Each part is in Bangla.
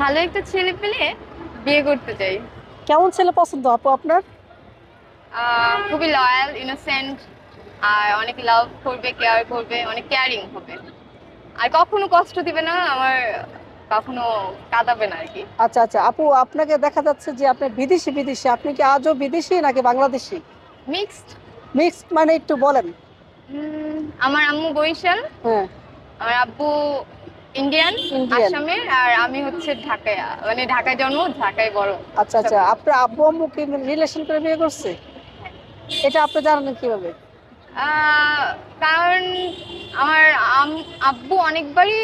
ভালো একটা ছেলে পেলে বিয়ে করতে চাই। কেমন ছেলে পছন্দ আপু আপনার? খুবই লয়াল ইনোসেন্ট আর অনেক লাভ করবে কেয়ার করবে অনেক কেয়ারিং হবে। আর কখনো কষ্ট দিবে না আমার কখনো কাঁদাবে না আর কি। আচ্ছা আচ্ছা আপু আপনাকে দেখা যাচ্ছে যে আপনি বিদেশি বিদেশি। আপনি কি আজও বিদেশি নাকি বাংলাদেশি? মিক্সড মিক্সড মানে একটু বলেন। আমার আম্মু বরিশাল। হ্যাঁ। আমার আব্বু ইন্ডিয়ান আসামের আর আমি হচ্ছে ঢাকায় মানে ঢাকায় জন্ম ঢাকায় বড়। আচ্ছা আচ্ছা আপনার আব্বু আম্মু কি রিলেশন করে বিয়ে করছে? এটা আপনি জানেন কীভাবে? কারণ আমার আব্বু অনেকবারই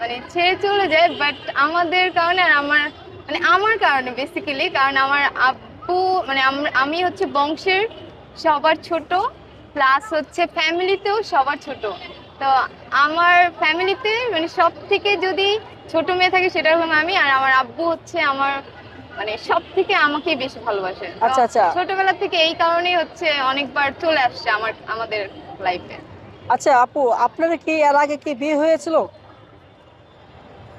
মানে ছেড়ে চলে যায় বাট আমাদের কারণে আর আমার মানে আমার কারণে বেসিক্যালি কারণ আমার আব্বু মানে আমি হচ্ছে বংশের সবার ছোট প্লাস হচ্ছে ফ্যামিলিতেও সবার ছোট। তো আমার ফ্যামিলিতে মানে সব থেকে যদি ছোট মেয়ে থাকে সেটা হলাম আমি আর আমার আব্বু হচ্ছে আমার মানে সব থেকে আমাকে বেশি ভালোবাসে। আচ্ছা, আচ্ছা। ছোটবেলা থেকে এই কারণেই হচ্ছে অনেকবার চলে আসছে আমার আমাদের লাইফে আচ্ছা আপু আপনার কি এর আগে কি বিয়ে হয়েছিল?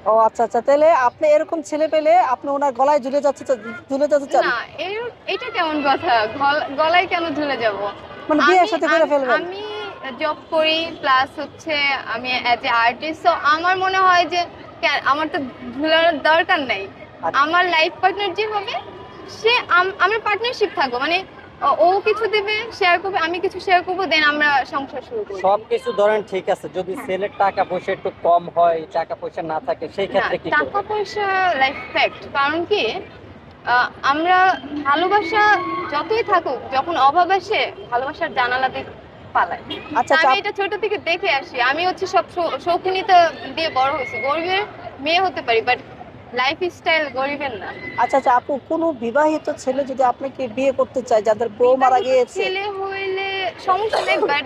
ও আচ্ছা আচ্ছা তাহলে আপনি এরকম ছেলে পেলে আপনি ওনার গলায় ঝুলে যাচ্ছে ঝুলে যেতে চান? না এটা কেমন কথা? গলায় কেন ঝুলে যাব? মানে বিয়ের সাথে করে ফেলবেন। আমি জব করি প্লাস হচ্ছে আমি অ্যাজ এ আর্টিস্ট তো আমার মনে হয় যে আমার তো ঝুলানোর দরকার নাই। আচ্ছা। আমার লাইফ পার্টনার যে হবে সে আম- আমরা পার্টনারশিপ থাকব মানে ও- কিছু দেবে শেয়ার করবে আমি কিছু শেয়ার করব দেন আমরা সংসার শুরু করব সবকিছু ধরেন ঠিক আছে যদি ছেলের টাকা পয়সা একটু কম হয় টাকা পয়সা না থাকে সেই ক্ষেত্রে কি টাকা পয়সা লাইফ ফ্যাক্ট কারণ কি আমরা ভালোবাসা যতই থাকুক যখন অভাব আসে ভালোবাসার জানালা দিয়ে পালাই আচ্ছা আমি আচ্ছা। এটা ছোট থেকে দেখে আসি। আমি হচ্ছে সব শৌখিনীতা দিয়ে বড় হয়েছি। গরিবের মেয়ে হতে পারি বাট লাইফ স্টাইল গরিবের না। আচ্ছা আচ্ছা আপু কোনো বিবাহিত ছেলে যদি আপনাকে বিয়ে করতে চায় যাদের বউ মারা গিয়েছে? ছেলে হইলে সমস্যা নেই বাট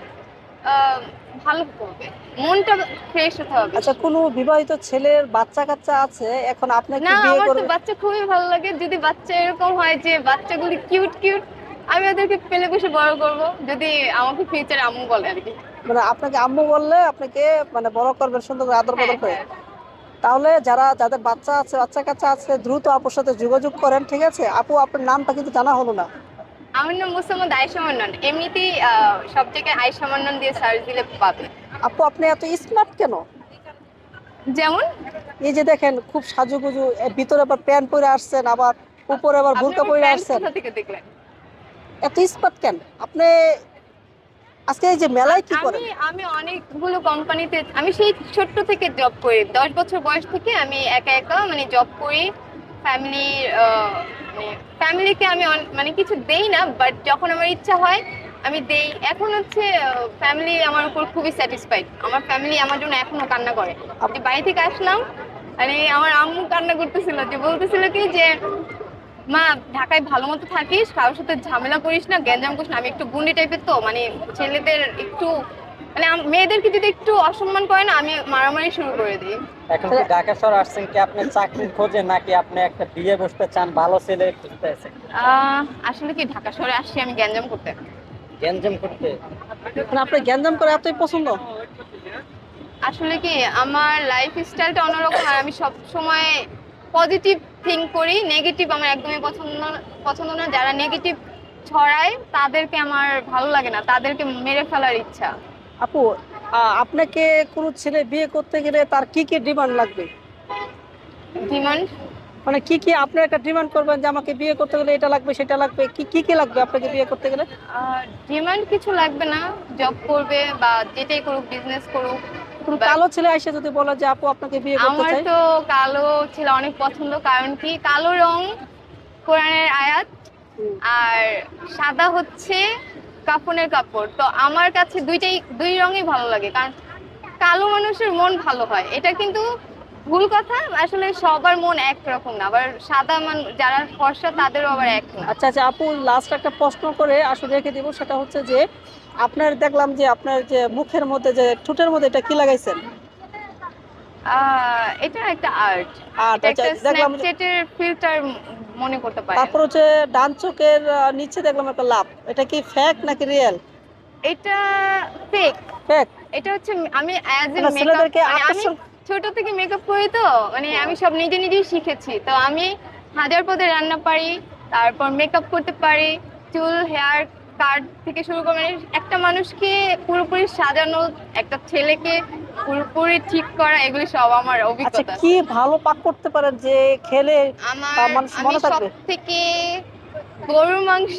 ভালো করবে। মনটা ফ্রেশ হতে হবে। আচ্ছা কোনো বিবাহিত ছেলের বাচ্চা কাচ্চা আছে? এখন আপনাকে না আমার তো বাচ্চা খুবই ভালো লাগে। যদি বাচ্চা এরকম হয় যে বাচ্চাগুলি কিউট কিউট আমি ওদেরকে পেলে বসে বড় করব যদি আমাকে ফিউচারে আম্মু বলে আর কি। মানে আপনাকে আম্মু বললে আপনাকে মানে বড় করবেন সুন্দর করে আদর বদর হ্যাঁ, করে। হ্যাঁ। তাহলে যারা যাদের বাচ্চা আছে বাচ্চা কাচ্চা আছে দ্রুত আপুর সাথে যোগাযোগ করেন ঠিক আছে? আপু আপনার নামটা কিন্তু জানা হলো না। আমার নাম মুসাম্মদ আয়সা মান্নান। এমনিতেই সব জায়গায় আয়সা মান্নান দিয়ে সার্চ দিলে পাবে। আপু আপনি এত স্মার্ট কেন? যেমন? এই যে দেখেন খুব সাজুগুজু ভিতরে আবার প্যান্ট পরে আসছেন আবার উপরে আবার বুরকা পরে আসছেন। কোথা থেকে দেখলেন? এত স্মার্ট কেন? আপনি আজকে এই যে মেলায় কি করেন? আমি আমি অনেকগুলো কোম্পানিতে আমি সেই ছোট্ট থেকে জব করি। দশ বছর বয়স থেকে আমি একা একা মানে জব করি। ফ্যামিলি মানে ফ্যামিলিকে আমি মানে কিছু দেই না বাট যখন আমার ইচ্ছা হয় আমি দেই। এখন হচ্ছে ফ্যামিলি আমার উপর খুবই স্যাটিসফাইড আমার ফ্যামিলি আমার জন্য এখনও কান্না করে। আমি বাড়ি থেকে আসলাম মানে আমার আম্মু কান্না করতেছিল যে বলতেছিল কি যে মা ঢাকায় ভালো মতো থাকিস কারোর সাথে ঝামেলা করিস না গ্যাঞ্জাম করিস না। আমি একটু গুন্ডি টাইপের তো মানে ছেলেদের একটু মানে মেয়েদেরকে যদি একটু অসম্মান করে না আমি মারামারি শুরু করে দিই। এখন কি ঢাকা শহর আসছেন কি আপনি চাকরির খোঁজে নাকি আপনি একটা বিয়ে বসতে চান ভালো ছেলে খুঁজতে আছেন আহ, আসলে কি ঢাকা শহরে আসছি আমি গ্যাঞ্জাম করতে? গ্যাঞ্জাম করতে? মানে আপনার গ্যাঞ্জাম করে এতই পছন্দ? আসলে কি আমার লাইফ স্টাইলটা অন্যরকম আর আমি সব সময় পজিটিভ থিঙ্ক করি নেগেটিভ আমার একদমই পছন্দ না- পছন্দ না। যারা নেগেটিভ ছড়ায় তাদেরকে আমার ভালো লাগে না তাদেরকে মেরে ফেলার ইচ্ছা। আপু আপনাকে কোনো ছেলে বিয়ে করতে গেলে তার কি কি ডিমান্ড লাগবে? ডিমান্ড মানে কি কি আপনি একটা ডিমান্ড করবেন যে আমাকে বিয়ে করতে গেলে এটা লাগবে সেটা লাগবে কি কি কি লাগবে আপনাকে বিয়ে করতে গেলে? ডিমান্ড কিছু লাগবে না জব করবে বা যেটাই করুক বিজনেস করুক। কোনো কালো ছেলে এসে যদি বলে যে আপু আপনাকে বিয়ে করতে আমার তো কালো ছিল অনেক পছন্দ কারণ কি? কালো রং কোরআনের আয়াত আর সাদা হচ্ছে কাফনের কাপড়। তো আমার কাছে দুইটাই দুই রঙই ভালো লাগে কারণ কালো মানুষের মন ভালো হয়। এটা কিন্তু ভুল কথা আসলে সবার মন একরকম না। আবার সাদা মান যারা ফর্সা তাদেরও আবার এক না। আচ্ছা আচ্ছা আপু লাস্ট একটা প্রশ্ন করে আসলে রেখে দিব। সেটা হচ্ছে যে আপনার দেখলাম যে আপনার যে মুখের মধ্যে যে ঠোঁটের মধ্যে এটা কি লাগাইছেন? এটা একটা আর্ট আর্ট আচ্ছা, দেখলাম স্ন্যাপচ্যাটের ফিল্টার মনে করতে পারেন। তারপর হচ্ছে ডান চোখের নিচে দেখলাম একটা লাভ এটা কি ফ্যাক নাকি রিয়েল এটা ফেক ফ্যাক এটা হচ্ছে আমি অ্যাজ এ ছেলেদেরকে আমি ছোট থেকে মেকআপ করি তো মানে আমি সব নিজে নিজেই শিখেছি। তো আমি হাজার পদে রান্না পারি তারপর মেকআপ করতে পারি চুল হেয়ার কাট থেকে শুরু করে মানে একটা মানুষকে পুরোপুরি সাজানো একটা ছেলেকে পুরোপুরি ঠিক করা এগুলি সব আমার আচ্ছা অভিজ্ঞতা কি ভালো পাক করতে পারেন যে খেলে আমার আমি সব থেকে গরুর মাংস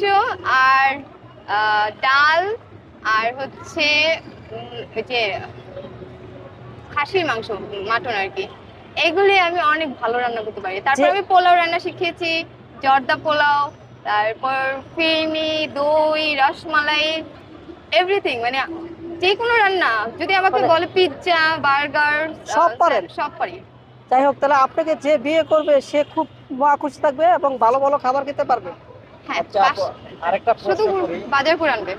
আর ডাল আর হচ্ছে যে খাসির মাংস মাটন আর কি। এগুলি আমি অনেক ভালো রান্না করতে পারি। তারপর আমি পোলাও রান্না শিখেছি জর্দা পোলাও তারপর ফিরনি দই রসমালাই এভরিথিং মানে যে কোনো রান্না। যদি আমাকে মানে- বলে পিৎজা বার্গার সব পারেন? সব পারি। যাই হোক তাহলে আপনাকে যে বিয়ে করবে সে খুব খুশি থাকবে এবং ভালো ভালো খাবার খেতে পারবে। হ্যাঁ আচ্ছা আরেকটা শুধু বাজার করে আনবে।